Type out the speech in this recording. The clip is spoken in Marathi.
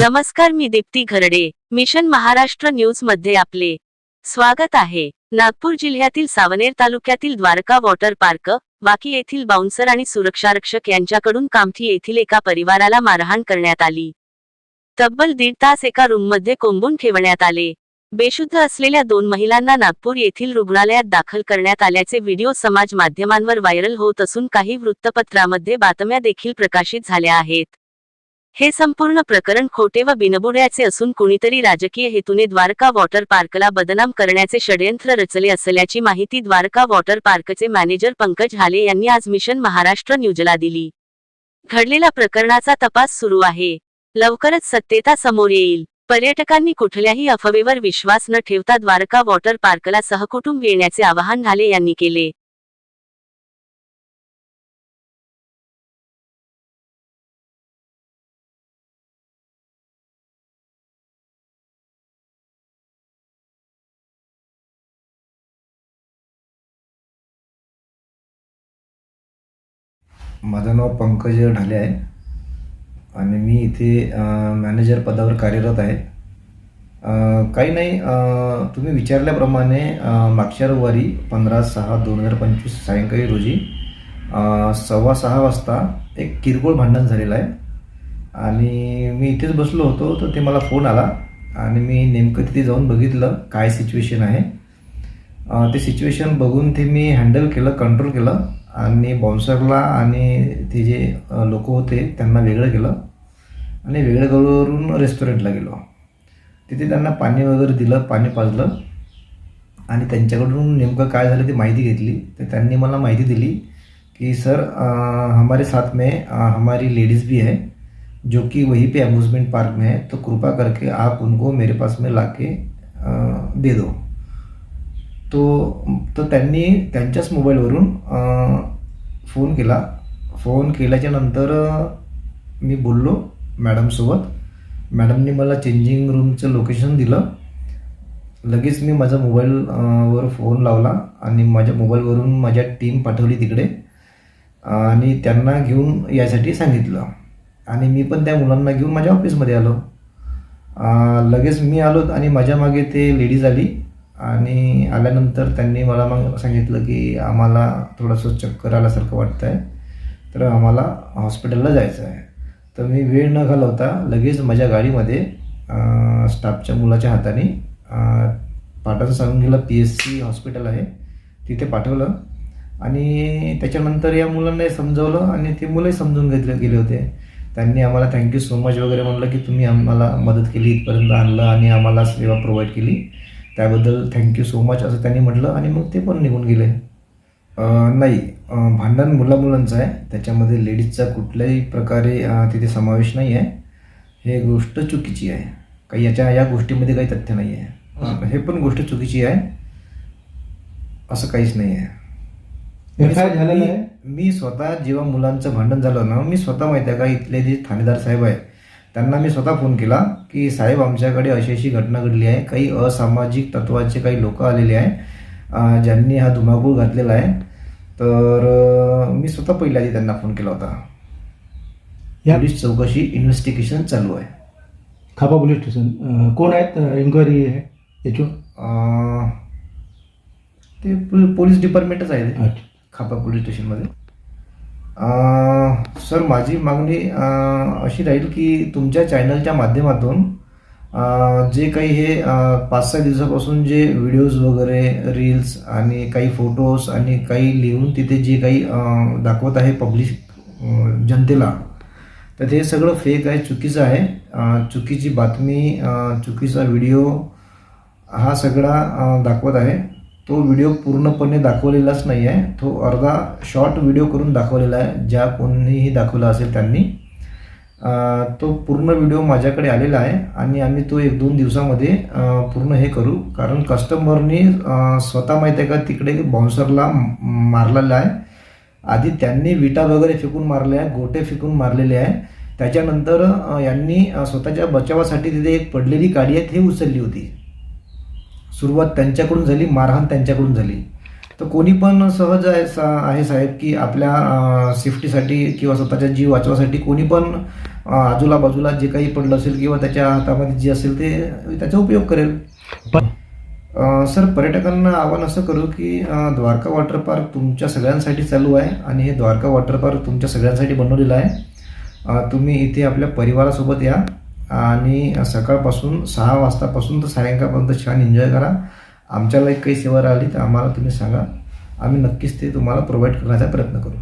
नमस्कार मी दीप्ती घरडे. मिशन महाराष्ट्र न्यूजमध्ये आपले स्वागत आहे. नागपूर जिल्ह्यातील सावनेर तालुक्यातील द्वारका वॉटर पार्क वाकी येथील बाउन्सर आणि सुरक्षारक्षक यांच्याकडून कामठी येथील एका परिवाराला मारहाण करण्यात आली. तब्बल दीड तास एका रूममध्ये कोंबून ठेवण्यात आले. बेशुद्ध असलेल्या दोन महिलांना नागपूर येथील रुग्णालयात दाखल करण्यात आल्याचे व्हिडिओ समाज माध्यमांवर व्हायरल होत असून काही वृत्तपत्रामध्ये बातम्या देखील प्रकाशित झाल्या आहेत. हे संपूर्ण प्रकरण खोटे व बिनबुड्याचे असून कुणीतरी राजकीय हेतूने द्वारका वॉटर पार्कला बदनाम करण्याचे षडयंत्र रचले असल्याची माहिती द्वारका वॉटर पार्कचे मॅनेजर पंकज हाले यांनी आज मिशन महाराष्ट्र न्यूजला दिली. घडलेल्या प्रकरणाचा तपास सुरू आहे. लवकरच सत्यता समोर येईल. पर्यटकांनी कुठल्याही अफवेवर विश्वास न ठेवता द्वारका वॉटर पार्कला सहकुटुंब येण्याचे आवाहन झाले यांनी केले. माझं नाव पंकज ढाले आहे. आणि मी इथे मॅनेजर पदावर कार्यरत आहे. काही नाही तुम्ही विचारल्याप्रमाणे मागच्या रविवारी पंधरा सहा दोन हजार पंचवीस सायंकाळी रोजी सव्वा सहा वाजता एक किरकोळ भांडण झालेलं आहे. आणि मी इथेच बसलो होतो तर ते मला फोन आला आणि मी नेमकं तिथे जाऊन बघितलं काय सिच्युएशन आहे. ते सिच्युएशन बघून ते मी हँडल केलं कंट्रोल केलं आणि बाउन्सरला आणि ते जे लोक होते त्यांना वेगळं केलं आणि वेगळं करून रेस्टॉरंटला गेलो. तिथे त्यांना पाणी वगैरे दिलं पाणी पाजलं आणि त्यांच्याकडून नेमकं काय झालं ती माहिती घेतली. तर त्यांनी मला माहिती दिली कि सर हमारे साथ में हमारी लेडीज़ भी है जो कि वहीं पे अम्यूज़मेंट पार्क में है तो कृपा करके आप उनको मेरे पास में ला के दे दो। तो तर त्यांनी त्यांच्याच मोबाईलवरून फोन केला. फोन केल्याच्यानंतर मी बोललो मॅडमसोबत. मॅडमनी मला चेंजिंग रूमचं लोकेशन दिलं. लगेच मी माझा मोबाईलवर फोन लावला आणि माझ्या मोबाईलवरून माझ्या टीम पाठवली तिकडे. आणि त्यांना घेऊन यासाठी सांगितलं. आणि मी पण त्या मुलांना घेऊन माझ्या ऑफिसमध्ये आलो. लगेच मी आलो आणि माझ्या मागे ते लेडीज आली. आणि आल्यानंतर त्यांनी मला मग सांगितलं की आम्हाला थोडंसं चक्कर आल्यासारखं वाटतं आहे तर आम्हाला हॉस्पिटलला जायचं आहे. तर मी वेळ न घालवता लगेच माझ्या गाडीमध्ये स्टाफच्या मुलाच्या हाताने अ, पाठवून सांगून गेलं पी एस सी हॉस्पिटल आहे. तिथे पाठवलं. आणि त्याच्यानंतर या मुलांनाही समजवलं आणि ते मुलंही समजून घेतले गेले होते. त्यांनी आम्हाला थँक्यू सो मच वगैरे म्हणलं की तुम्ही आम्हाला मदत केली इथपर्यंत आणलं आणि आम्हाला सेवा प्रोव्हाइड केली. त्याबद्दल थँक्यू सो मच असं त्यांनी म्हटलं आणि मग ते पण निघून गेले. नाही भांडण मुला मुलांचं आहे. त्याच्यामध्ये लेडीजचा कुठल्याही प्रकारे तिथे समावेश नाही आहे. हे गोष्ट चुकीची आहे. काही याच्या या गोष्टीमध्ये काही तथ्य नाही आहे. हे. पण गोष्ट चुकीची आहे. असं काहीच नाही आहे? मी स्वतः जेव्हा मुलांचं भांडण झालं ना मी स्वतः माहिती आहे का इथले जे ठाणेदार साहेब आहे त्यांना मी स्वतः फोन केला की साहेब आमच्याकडे अशी अशी घटना घडली आहे. काही असामाजिक तत्वाचे काही लोक आलेले आहे ज्यांनी हा धुमाकूळ घातलेला आहे. तर मी स्वतः पहिल्या आधी त्यांना फोन केला होता. या पोलीस चौकशी इन्व्हेस्टिगेशन चालू आहे. Khapa police station. कोण आहेत? इन्क्वायरी आहे याच्यावर? अं, ते पोलीस डिपार्टमेंटच आहे खापा पोलीस स्टेशनमध्ये. सर माझी मागणी अशी राहील की तुमच्या चॅनलच्या माध्यमातून जे काही हे पाच सहा दिवसापासून जे व्हिडिओज वगैरे रील्स आणि काही फोटोज आणि काही लिहून तिथे जे काही दाखवत आहे पब्लिक जनतेला तर ते सगळं फेक आहे चुकीचं आहे. चुकीची बातमी चुकीचा व्हिडिओ हा सगळा दाखवत आहे. तो व्हिडिओ पूर्णपणे दाखवलेलाच नाही आहे तो अर्धा शॉर्ट व्हिडिओ करून दाखवलेला आहे. ज्या कोणीही दाखवला असेल त्यांनी. तो पूर्ण व्हिडिओ माझ्याकडे आलेला आहे आणि आम्ही तो एक दोन दिवसामध्ये पूर्ण हे करू. कारण कस्टमरनी स्वतः माहीत आहे का तिकडे बाउन्सरला मारलेला आहे. आधी त्यांनी विटा वगैरे फेकून मारले आहे गोटे फेकून मारलेले आहे. त्याच्यानंतर यांनी स्वतःच्या बचावासाठी तिथे एक पडलेली गाडी आहे ती उचलली होती. सुरुवात त्यांच्याकडून झाली मारहाण त्यांच्याकडून झाली. तर कोणी पण सहज आहे सा आहे साहेब की आपल्या सेफ्टीसाठी किंवा स्वतःचा जीव वाचवासाठी कोणी पण आजूला बाजूला जे काही पडलं असेल किंवा त्याच्या हातामध्ये जे असेल ते त्याचा उपयोग करेल. पण सर पर्यटकांना आव्हान असं करू की द्वारका वॉटर पार्क तुमच्या सगळ्यांसाठी चालू आहे आणि हे द्वारका वॉटर पार्क तुमच्या सगळ्यांसाठी बनवलेलं आहे. तुम्ही इथे आपल्या परिवारासोबत या. आणि सकाळपासून सहा वाजतापासून तर सायंकाळपर्यंत छान एन्जॉय करा. आमच्याला एक काही सेवा राहिली तर आम्हाला तुम्ही सांगा. आम्ही नक्कीच ते तुम्हाला प्रोव्हाइड करण्याचा प्रयत्न करू.